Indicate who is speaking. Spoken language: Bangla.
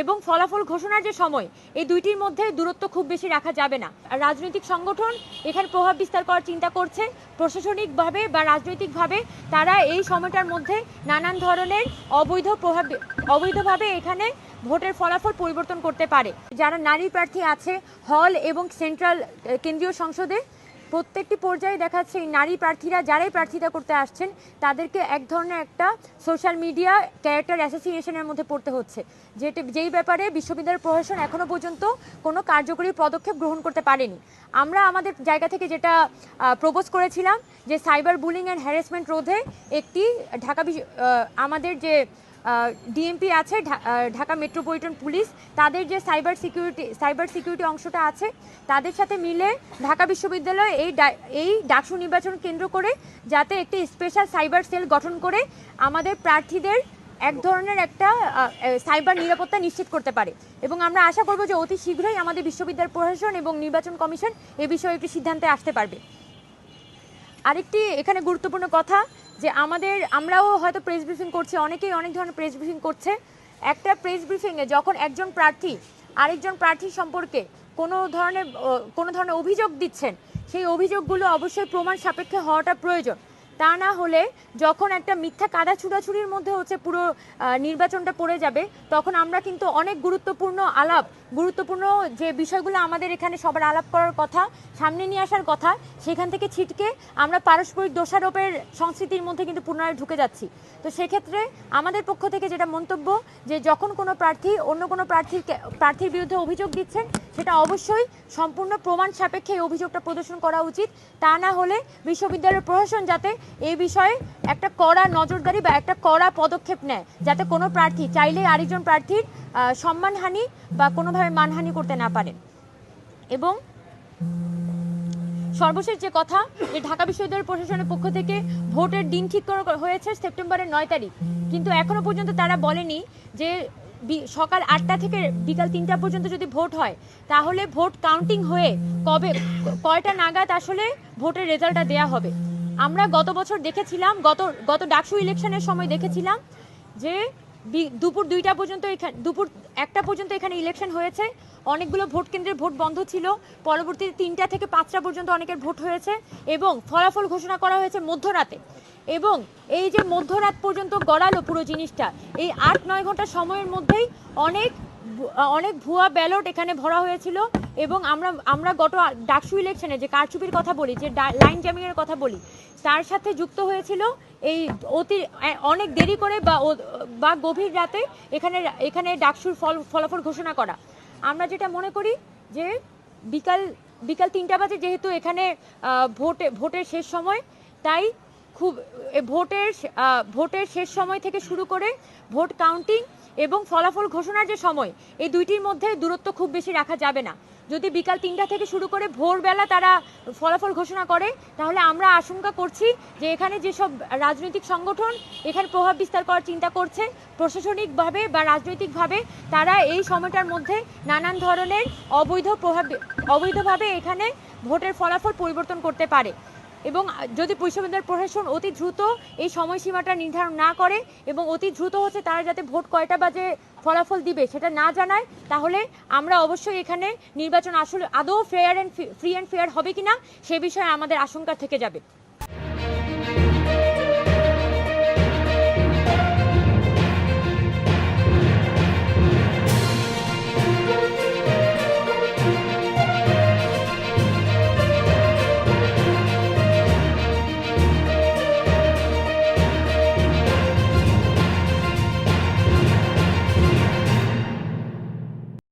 Speaker 1: এবং ফলাফল ঘোষণার যে সময়, এই দুইটির মধ্যে দূরত্ব খুব বেশি রাখা যাবে না। আর রাজনৈতিক সংগঠন এখানে প্রভাব বিস্তার করার চিন্তা করছে। প্রশাসনিকভাবে বা রাজনৈতিকভাবে তারা এই সময়টার মধ্যে নানান ধরনের অবৈধ প্রভাব, অবৈধভাবে এখানে ভোটের ফলাফল পরিবর্তন করতে পারে। যারা নারী প্রার্থী আছে, হল এবং সেন্ট্রাল কেন্দ্রীয় সংসদে প্রত্যেকটি পর্যায়ে দেখা যাচ্ছে এই নারী প্রার্থীরা, যারাই প্রার্থিতা করতে আসছেন, তাদেরকে এক ধরনের একটা সোশ্যাল মিডিয়া ক্যারেক্টার অ্যাসোসিয়েশনের মধ্যে পড়তে হচ্ছে। যেটি, যেই ব্যাপারে বিশ্ববিদ্যালয় প্রশাসন এখনও পর্যন্ত কোনো কার্যকরী পদক্ষেপ গ্রহণ করতে পারেনি। আমরা আমাদের জায়গা থেকে যেটা প্রপোজ করেছিলাম যে সাইবার বুলিং অ্যান্ড হ্যারাসমেন্ট রোধে একটি ঢাকা আমাদের যে ডিএমপি আছে ঢাকা মেট্রোপলিটন পুলিশ। তাদের যে সাইবার সিকিউরিটি সাইবার সিকিউরিটি অংশটা আছে, তাদের সাথে মিলে ঢাকা বিশ্ববিদ্যালয় এই এই ডাকসু নির্বাচন কেন্দ্র করে যাতে একটি স্পেশাল সাইবার সেল গঠন করে আমাদের প্রার্থীদের এক ধরনের একটা সাইবার নিরাপত্তা নিশ্চিত করতে পারে। এবং আমরা আশা করব যে অতি শীঘ্রই আমাদের বিশ্ববিদ্যালয় প্রশাসন এবং নির্বাচন কমিশন এ বিষয়ে একটি সিদ্ধান্তে আসতে পারবে। আরেকটি এখানে গুরুত্বপূর্ণ কথা যে আমাদের, আমরাও হয়তো প্রেস ব্রিফিং করছি, অনেকেই অনেক ধরনের প্রেস ব্রিফিং করছে। একটা প্রেস ব্রিফিংয়ে যখন একজন প্রার্থী, আরেকজন প্রার্থী সম্পর্কে কোনো ধরনের কোনো ধরনের অভিযোগ দিচ্ছেন, সেই অভিযোগগুলো অবশ্যই প্রমাণ সাপেক্ষে হওয়াটা প্রয়োজন। তা না হলে যখন একটা মিথ্যা কাদা ছুড়াছুড়ির মধ্যে হচ্ছে পুরো নির্বাচনটা পড়ে যাবে, তখন আমরা কিন্তু অনেক গুরুত্বপূর্ণ আলাপ, গুরুত্বপূর্ণ যে বিষয়গুলো আমাদের এখানে সবার আলাপ করার কথা, সামনে নিয়ে আসার কথা, সেখান থেকে ছিটকে আমরা পারস্পরিক দোষারোপের সংস্কৃতির মধ্যে কিন্তু পুনরায় ঢুকে যাচ্ছি। তো সেক্ষেত্রে আমাদের পক্ষ থেকে যেটা মন্তব্য, যে যখন কোনো প্রার্থী অন্য কোনো প্রার্থীর প্রার্থীর বিরুদ্ধে অভিযোগ দিচ্ছেন সেটা অবশ্যই সম্পূর্ণ প্রমাণ সাপেক্ষে এই অভিযোগটা প্রদর্শন করা উচিত। তা না হলে বিশ্ববিদ্যালয়ের প্রশাসন যাতে এই বিষয়ে একটা কড়া নজরদারি বা একটা কড়া পদক্ষেপ নেয়, যাতে কোনো প্রার্থী চাইলেই আরেকজন প্রার্থীর সম্মানহানি বা কোনোভাবে মানহানি করতে না পারেন এবং সর্বশেষ যে কথা, যে ঢাকা বিশ্ববিদ্যালয় প্রশাসনের পক্ষ থেকে ভোটের দিন ঠিক করা হয়েছে সেপ্টেম্বরের নয় তারিখ। কিন্তু এখনও পর্যন্ত তারা বলেনি যে সকাল আটটা থেকে বিকাল তিনটা পর্যন্ত যদি ভোট হয়, তাহলে ভোট কাউন্টিং হয়ে কবে, কয়টা নাগাদ আসলে ভোটের রেজাল্টটা দেয়া হবে? আমরা গত বছর দেখেছিলাম, গত গত ডাকসু ইলেকশনের সময় দেখেছিলাম যে দুপুর দুইটা পর্যন্ত এখানে, দুপুর একটা পর্যন্ত এখানে ইলেকশন হয়েছে। অনেকগুলো ভোট কেন্দ্রের ভোট বন্ধ ছিল। পরবর্তীতে তিনটা থেকে পাঁচটা পর্যন্ত অনেকের ভোট হয়েছে এবং ফলাফল ঘোষণা করা হয়েছে মধ্যরাতে। এবং এই যে মধ্যরাত পর্যন্ত গড়ালো পুরো জিনিসটা, এই আট নয় ঘণ্টা সময়ের মধ্যেই অনেক অনেক ভুয়া ব্যালট এখানে ভরা হয়েছিল এবং আমরা আমরা গত ডাকসু ইলেকশনে যে কারচুপির কথা বলি, যে লাইন জ্যামিংয়ের কথা বলি, তার সাথে যুক্ত হয়েছিল এই অতি অনেক দেরি করে বা বা গভীর রাতে এখানে এখানে ডাকসুর ফল, ফলাফল ঘোষণা করা। আমরা যেটা মনে করি যে বিকাল বিকাল তিনটা বাজে যেহেতু এখানে ভোটে, ভোটের শেষ সময়, তাই খুব ভোটের ভোটের শেষ সময় থেকে শুরু করে ভোট কাউন্টিং এবং ফলাফল ঘোষণার যে সময়, এই দুইটির মধ্যে দূরত্ব খুব বেশি রাখা যাবে না। যদি বিকাল তিনটা থেকে শুরু করে ভোরবেলা তারা ফলাফল ঘোষণা করে, তাহলে আমরা আশঙ্কা করছি যে এখানে যেসব রাজনৈতিক সংগঠন, এখানে প্রভাব বিস্তার করার চিন্তা করছে, প্রশাসনিকভাবে বা রাজনৈতিকভাবে, তারা এই সময়টার মধ্যে নানান ধরনের অবৈধ প্রভাব, অবৈধভাবে এখানে ভোটের ফলাফল পরিবর্তন করতে পারে। এবং যদি বিশ্ববিদ্যালয় প্রশাসন অতি দ্রুত এই সময়সীমাটা নির্ধারণ না করে এবং অতি দ্রুত হচ্ছে তারা যাতে ভোট কয়টা বাজে ফলাফল দিবে সেটা না জানায়, তাহলে আমরা অবশ্যই এখানে নির্বাচন আসলে আদৌ fair and free and fair হবে কিনা সে বিষয়ে আমাদের আশঙ্কা থেকে যাবে।